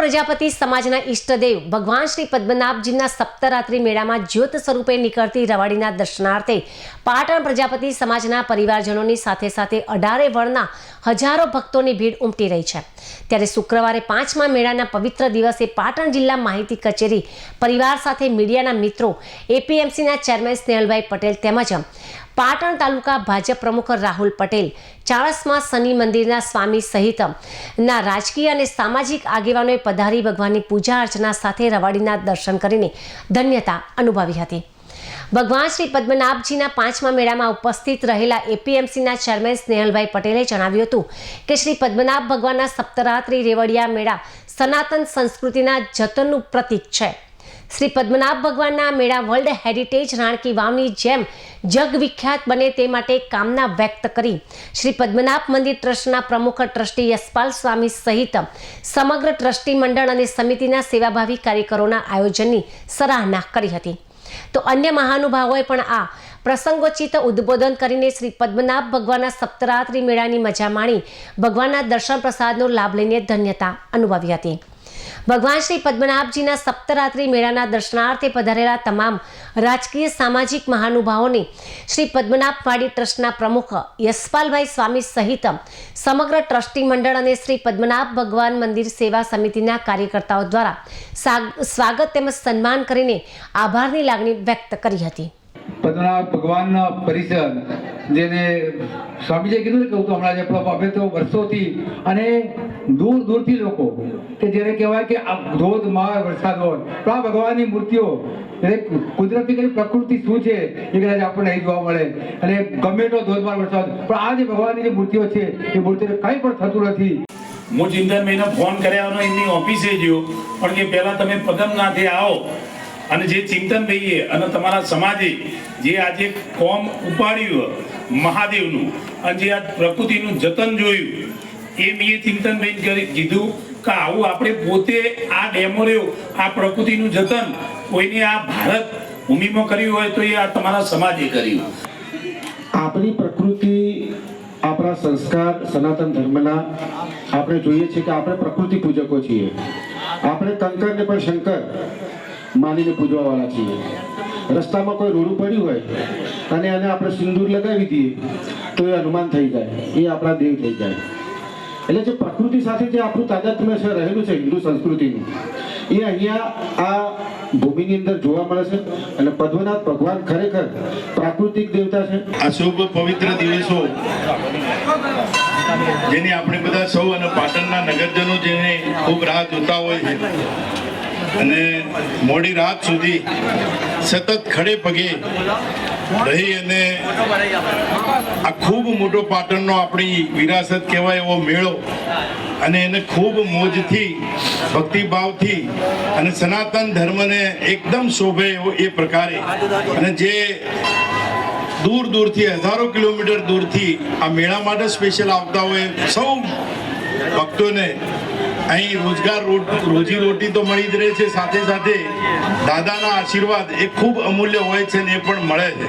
પ્રજાપતિ સમાજના ઈષ્ટદેવ ભગવાન શ્રી પદ્મનાભજીના સપ્તરાત્રિ મેળામાં જ્યોત સ્વરૂપે નીકળતી રવાડીના દર્શનાર્થે પાટણ પ્રજાપતિ સમાજના પરિવારજનોની સાથે સાથે અઢારે વર્ણના હજારો ભક્તોની ભીડ ઉમટી રહી છે. ત્યારે શુક્રવારે પાંચમા મેળાના પવિત્ર દિવસે પાટણ જિલ્લા માહિતી કચેરી પરિવાર સાથે મીડિયાના મિત્રો, એપીએમસીના ચેરમેન સ્નેહલભાઈ પટેલ તેમજ પાટણ તાલુકા ભાજપ પ્રમુખ રાહુલ પટેલ ચાળસમાં શનિ મંદિરના સ્વામી સહિત ના રાજકીય અને સામાજિક આગેવાનોએ પધારી ભગવાનની પૂજા અર્ચના સાથે રવાડીના દર્શન કરીને ધન્યતા અનુભવી હતી. ભગવાન શ્રી પદ્મનાભજીના પાંચમા મેળામાં ઉપસ્થિત રહેલા એપીએમસીના ચેરમેન સ્નેહલભાઈ પટેલે જણાવ્યું હતું કે શ્રી પદ્મનાભ ભગવાનના સપ્તરાત્રિ રેવડિયા મેળા સનાતન સંસ્કૃતિના જતનનું પ્રતીક છે. શ્રી પદ્મનાભ ભગવાનના મેળા વર્લ્ડ હેરિટેજ રાણકી વાવની જેમ જગવિખ્યાત બને તે માટે કામના વ્યક્ત કરી શ્રી પદ્મનાભ મંદિર ટ્રસ્ટના પ્રમુખ ટ્રસ્ટી યશપાલ સ્વામી સહિત સમગ્ર ટ્રસ્ટી મંડળ અને સમિતિના સેવાભાવી કાર્યકરોના આયોજનની સરાહના કરી હતી. તો અન્ય મહાનુભાવોએ પણ આ પ્રસંગોચિત ઉદ્બોધન કરીને શ્રી પદ્મનાભ ભગવાનના સપ્તરાત્રિ મેળાની મજા માણી ભગવાનના દર્શન પ્રસાદનો લાભ લઈને ધન્યતા અનુભવી હતી. ભગવાન શ્રી પદ્મનાભજીના સપ્તરાત્રિ મેળાના દર્શનાર્થે પધારેલા તમામ રાજકીય સામાજિક મહાનુભાવોને શ્રી પદ્મનાભ વાડી ટ્રસ્ટના પ્રમુખ યશપાલભાઈ સ્વામી સહિત સમગ્ર ટ્રસ્ટી મંડળ અને શ્રી પદ્મનાભ ભગવાન મંદિર સેવા સમિતિના કાર્યકર્તાઓ દ્વારા સ્વાગત તેમજ સન્માન કરીને આભારની લાગણી વ્યક્ત કરી હતી. પદ્મનાભ ભગવાનના પરિસર જેને સ્વામીજીએ કીધું કે હું તો હમણાં જે આપણો તો વર્ષોથી અને દૂર, દૂરથી લોકો, કે જેને કહેવાય કે ધોધમાર વરસાદ હોય. તો આ ભગવાનની મૂર્તિઓ કુદરતી કઈ પ્રકૃતિ શું છે, એ કદાચ આપણને અહીં જોવા મળે. અને ગમે તો ધોધમાર વરસાદ, પણ આ જે ભગવાનની જે મૂર્તિઓ છે, એ મૂર્તિને કંઈ પણ થતું નથી. હું ચિંતનભાઈને ફોન કર્યાનો એમની ઓફિસે ગયો. પણ કે પહેલાં તમે પદમનાથે આવો. અને જે ચિંતનભાઈએ અને તમારા સમાજે જે આજે કોમ ઉપાડ્યું મહાદેવનું, અને જે આ પ્રકૃતિનું જતન જોયું એ મેં ચિંતનભાઈ કરી, કીધું કે આવું આપણે પોતે આ ડેમો રહ્યો, આ પ્રકૃતિનું જતન, કોઈને આ ભારત ભૂમિમાં કર્યું હોય તો એ આ તમારા સમાજે કર્યું. આપણી પ્રકૃતિ, આપણા સંસ્કાર, સનાતન ધર્મના આપણે જોઈએ છીએ કે આપણે પ્રકૃતિ પૂજકો છીએ. આપણે કંકરને પણ શંકર માનીને પૂજવાવાળા છીએ. રસ્તામાં કોઈ રોડું પડ્યું હોય અને એને આપણે સિંદૂર લગાવી દઈએ, તો એ હનુમાન થઈ જાય, એ આપણા દેવ થઈ જાય. એટલે જે પ્રકૃતિ સાથે જે આપણું તાદાત્મ્ય છે, રહેલું છે, હિન્દુ સંસ્કૃતિનું, એ અહીંયા આ ભૂમિની અંદર જોવા મળે છે. અને પદ્મનાથ ભગવાન ખરેખર પ્રાકૃતિક દેવતા છે. આ શુભ પવિત્ર દિવસો જેની આપણે બધા સૌ અને પાટણના નગરજનો જેને ખૂબ રાહ જોતા હોય છે. અને મોડી રાત સુધી સતત ખડે પગે રહી અને આ ખૂબ મોટો પાટણનો આપણી વિરાસત કહેવાય એવો મેળો અને એને ખૂબ મોજથી, ભક્તિભાવથી અને સનાતન ધર્મને એકદમ શોભે એવો એ પ્રકારે અને જે દૂર દૂરથી, હજારો કિલોમીટર દૂરથી આ મેળા માટે સ્પેશિયલ આવતા હોય સૌ ભક્તોને અહીં રોજગાર રોજી રોટી તો મળી જ રહે છે. સાથે સાથે દાદાના આશીર્વાદ એ ખૂબ અમૂલ્ય હોય છે ને એ પણ મળે છે.